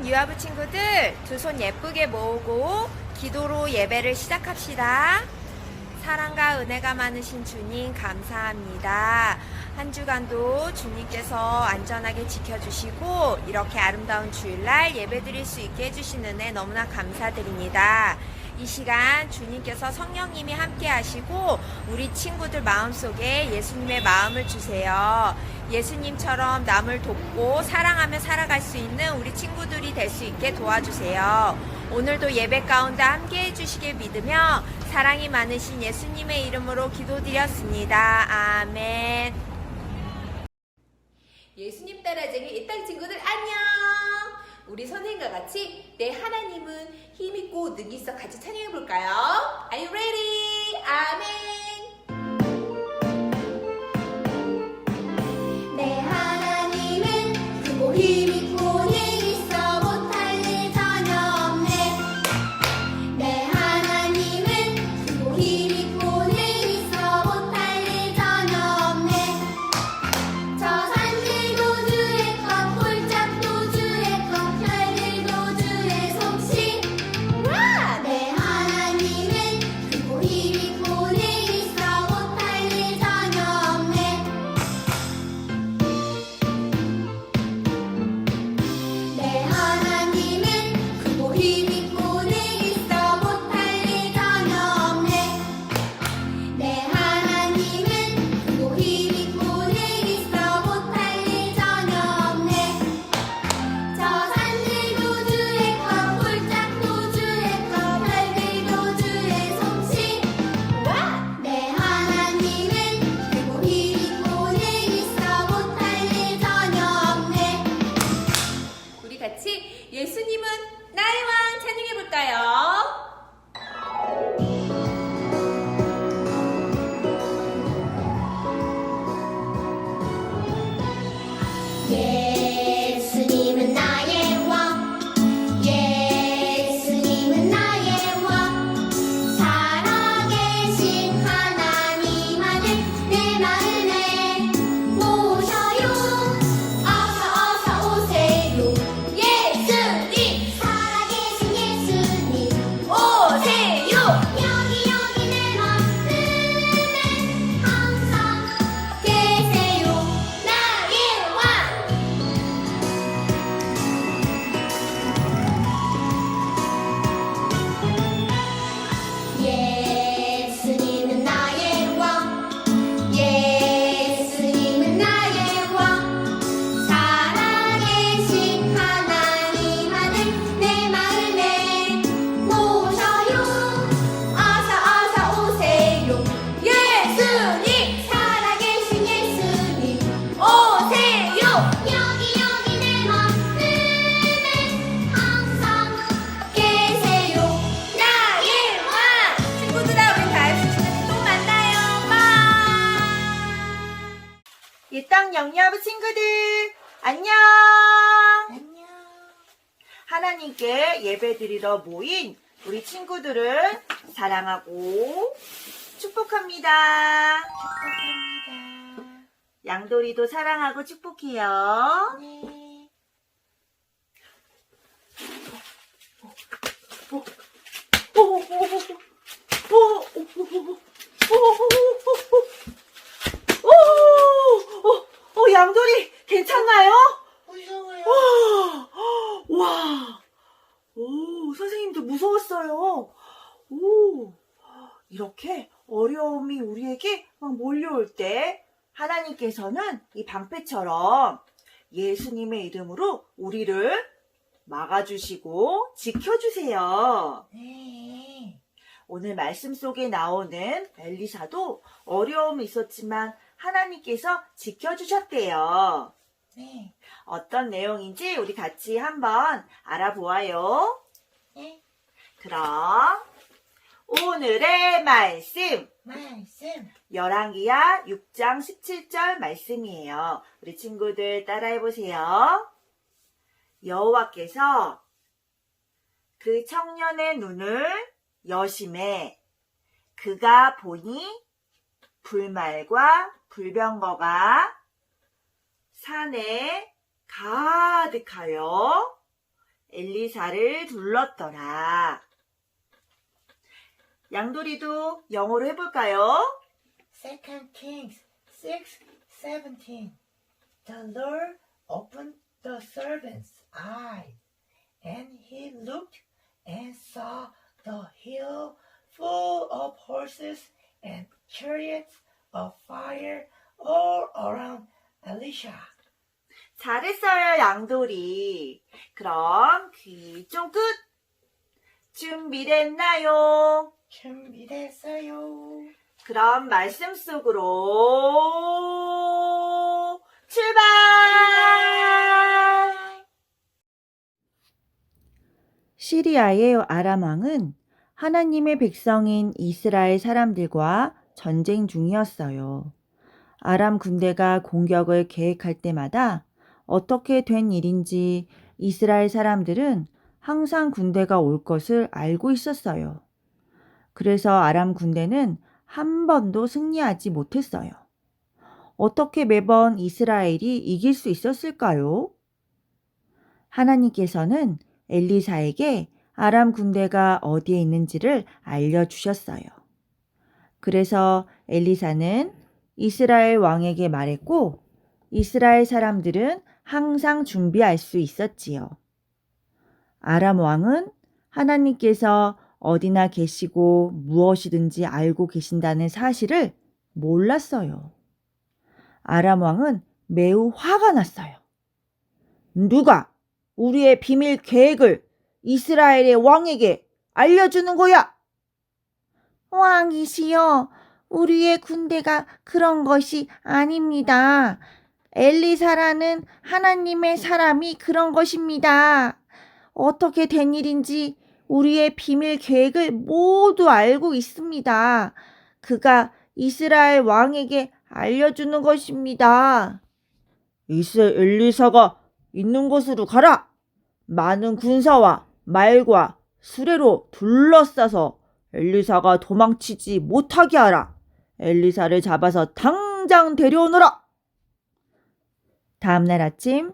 사랑하는 유아부 친구들, 두 손 예쁘게 모으고 기도로 예배를 시작합시다. 사랑과 은혜가 많으신 주님 감사합니다. 한 주간도 주님께서 안전하게 지켜주시고 이렇게 아름다운 주일날 예배 드릴 수 있게 해주신 은혜 너무나 감사드립니다. 이 시간 주님께서 성령님이 함께 하시고 우리 친구들 마음속에 예수님의 마음을 주세요. 예수님처럼 남을 돕고 사랑하며 살아갈 수 있는 우리 친구들이 될 수 있게 도와주세요. 오늘도 예배 가운데 함께 해주시길 믿으며 사랑이 많으신 예수님의 이름으로 기도드렸습니다. 아멘. 예수님 따라쟁이 이땅 친구들 안녕! 우리 선생님과 같이 내 하나님은 힘있고 능이 있어 같이 찬양해 볼까요? Are you ready? 아멘! 이땅 영리아부 친구들, 안녕! 안녕 하나님께 예배 드리러 모인 우리 친구들을 사랑하고 축복합니다. 축복합니다 양돌이도 사랑하고 축복해요. 네 오, 오, 오, 오, 오, 오, 오, 오, 양돌이 괜찮나요? 무서워요 와, 와, 오, 선생님도 무서웠어요. 오, 이렇게 어려움이 우리에게 막 몰려올 때 하나님께서는 이 방패처럼 예수님의 이름으로 우리를 막아주시고 지켜주세요. 네 오늘 말씀 속에 나오는 엘리사도 어려움이 있었지만 하나님께서 지켜주셨대요. 네. 어떤 내용인지 우리 같이 한번 알아보아요. 네. 그럼 오늘의 말씀 말씀 열왕기야 6장 17절 말씀이에요. 우리 친구들 따라해 보세요. 여호와께서 그 청년의 눈을 여심해 그가 보니 불말과 불병거가 산에 가득하여 엘리사를 둘렀더라. 양돌이도 영어로 해볼까요? Second Kings 6 17. The Lord opened the servant's eyes, and he looked and saw the hill full of horses and chariots of fire all around Elisha. 잘했어요, 양돌이. 그럼 귀좀 끝. 준비됐나요? 준비됐어요. 그럼 말씀 속으로 출발! 시리아의 아람 왕은 하나님의 백성인 이스라엘 사람들과 전쟁 중이었어요. 아람 군대가 공격을 계획할 때마다 어떻게 된 일인지 이스라엘 사람들은 항상 군대가 올 것을 알고 있었어요. 그래서 아람 군대는 한 번도 승리하지 못했어요. 어떻게 매번 이스라엘이 이길 수 있었을까요? 하나님께서는 엘리사에게 아람 군대가 어디에 있는지를 알려주셨어요. 그래서 엘리사는 이스라엘 왕에게 말했고, 이스라엘 사람들은 항상 준비할 수 있었지요. 아람 왕은 하나님께서 어디나 계시고 무엇이든지 알고 계신다는 사실을 몰랐어요. 아람 왕은 매우 화가 났어요. 누가 우리의 비밀 계획을 이스라엘의 왕에게 알려주는 거야? 왕이시여, 우리의 군대가 그런 것이 아닙니다. 엘리사라는 하나님의 사람이 그런 것입니다. 어떻게 된 일인지 우리의 비밀 계획을 모두 알고 있습니다. 그가 이스라엘 왕에게 알려주는 것입니다. 이스 엘리사가 있는 곳으로 가라. 많은 군사와 말과 수레로 둘러싸서 엘리사가 도망치지 못하게 하라. 엘리사를 잡아서 당장 데려오너라. 다음날 아침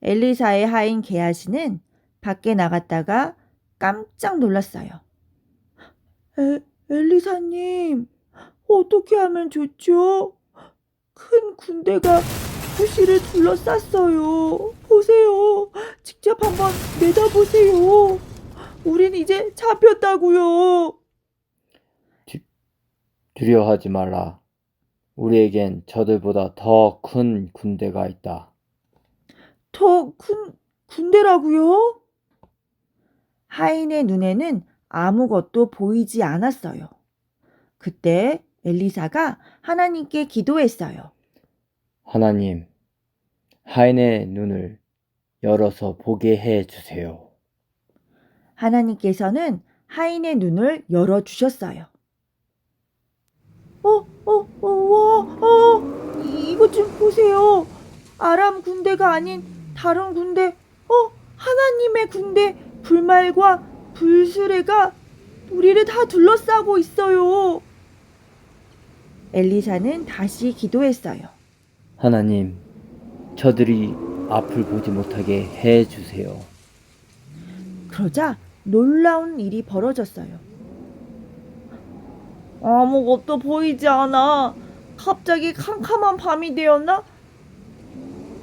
엘리사의 하인 게하시는 밖에 나갔다가 깜짝 놀랐어요. 에, 엘리사님, 어떻게 하면 좋죠? 큰 군대가 도시를 둘러쌌어요. 보세요. 직접 한번 내다보세요. 우린 이제 잡혔다고요. 두려워하지 말라. 우리에겐 저들보다 더 큰 군대가 있다. 더 큰 군대라고요? 하인의 눈에는 아무것도 보이지 않았어요. 그때 엘리사가 하나님께 기도했어요. 하나님, 하인의 눈을 열어서 보게 해 주세요. 하나님께서는 하인의 눈을 열어 주셨어요. 어, 어, 어, 와, 어, 이- 이것 좀 보세요. 아람 군대가 아닌 다른 군대, 어, 하나님의 군대, 불말과 불수레가 우리를 다 둘러싸고 있어요. 엘리사는 다시 기도했어요. 하나님, 저들이 앞을 보지 못하게 해 주세요. 그러자 놀라운 일이 벌어졌어요. 아무것도 보이지 않아. 갑자기 캄캄한 밤이 되었나?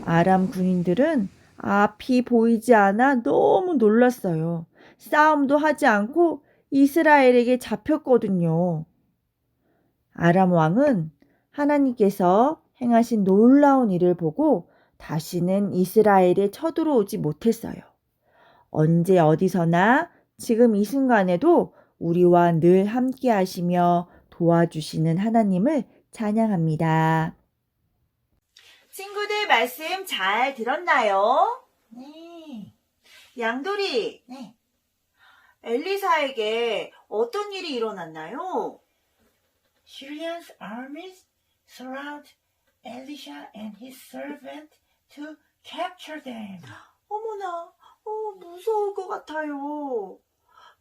아람 군인들은 앞이 보이지 않아 너무 놀랐어요. 싸움도 하지 않고 이스라엘에게 잡혔거든요. 아람 왕은 하나님께서 행하신 놀라운 일을 보고 다시는 이스라엘에 쳐들어오지 못했어요. 언제 어디서나 지금 이 순간에도 우리와 늘 함께 하시며 도와주시는 하나님을 찬양합니다. 친구들 말씀 잘 들었나요? 네. 양돌이, 네. 엘리사에게 어떤 일이 일어났나요? Syrian's armies surround Elisha and his servant to capture them. 어머나, 어, 무서울 것 같아요.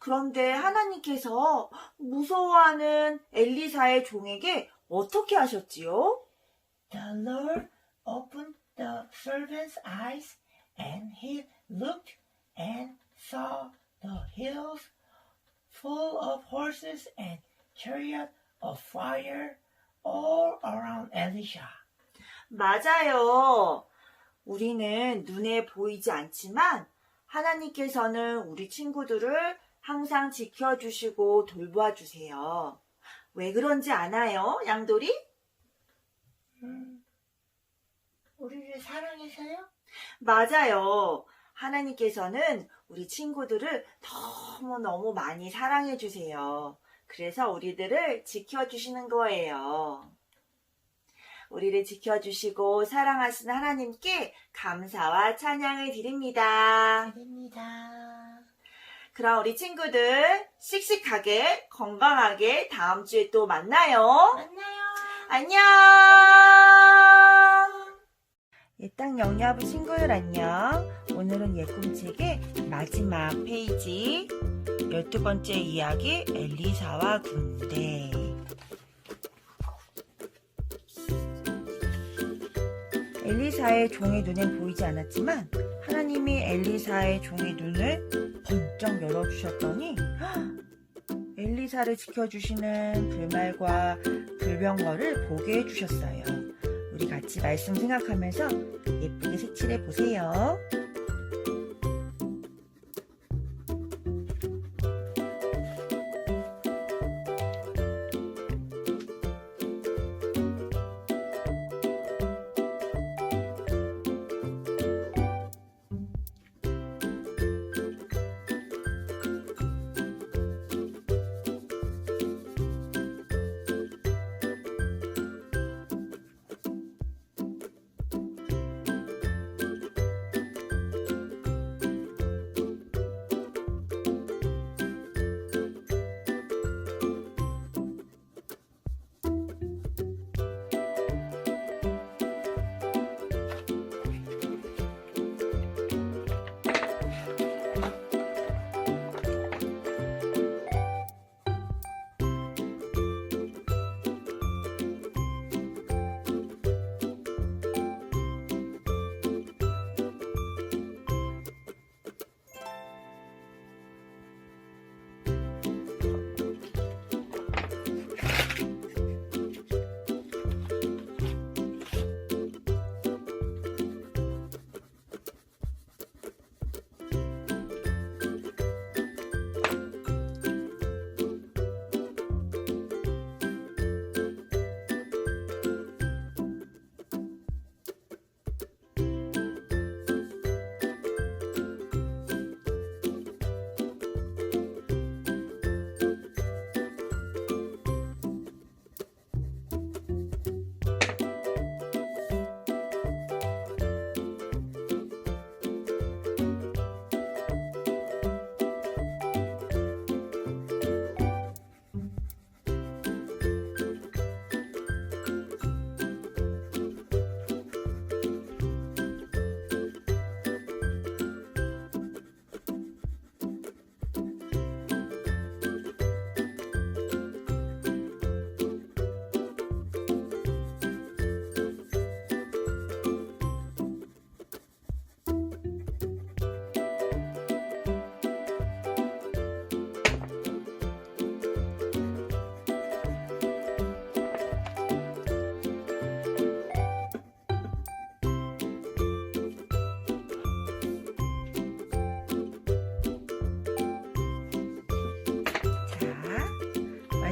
그런데 하나님께서 무서워하는 엘리사의 종에게 어떻게 하셨지요? The Lord opened the servant's eyes, and he looked and saw the hills full of horses and chariots of fire all around Elisha. 맞아요. 우리는 눈에 보이지 않지만 하나님께서는 우리 친구들을 항상 지켜주시고 돌보아 주세요. 왜 그런지 아나요, 양돌이? 음, 우리를 사랑해서요? 맞아요. 하나님께서는 우리 친구들을 너무너무 많이 사랑해주세요. 그래서 우리들을 지켜주시는 거예요. 우리를 지켜주시고 사랑하시는 하나님께 감사와 찬양을 드립니다. 아닙니다. 그럼 우리 친구들 씩씩하게 건강하게 다음 주에 또 만나요. 만나요. 안녕. 예땅 영야부 친구들 안녕. 오늘은 예꿈책의 마지막 페이지 12번째 이야기 엘리사와 군대. 엘리사의 종의 눈엔 보이지 않았지만 하나님이 엘리사의 종의 눈을 번쩍 열어주셨더니 엘리사를 지켜주시는 불말과 불병거를 보게 해주셨어요. 같이 말씀 생각하면서 예쁘게 색칠해 보세요.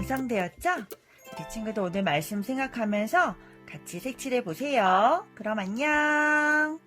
완성되었죠? 우리 친구들 오늘 말씀 생각하면서 같이 색칠해 보세요. 그럼 안녕.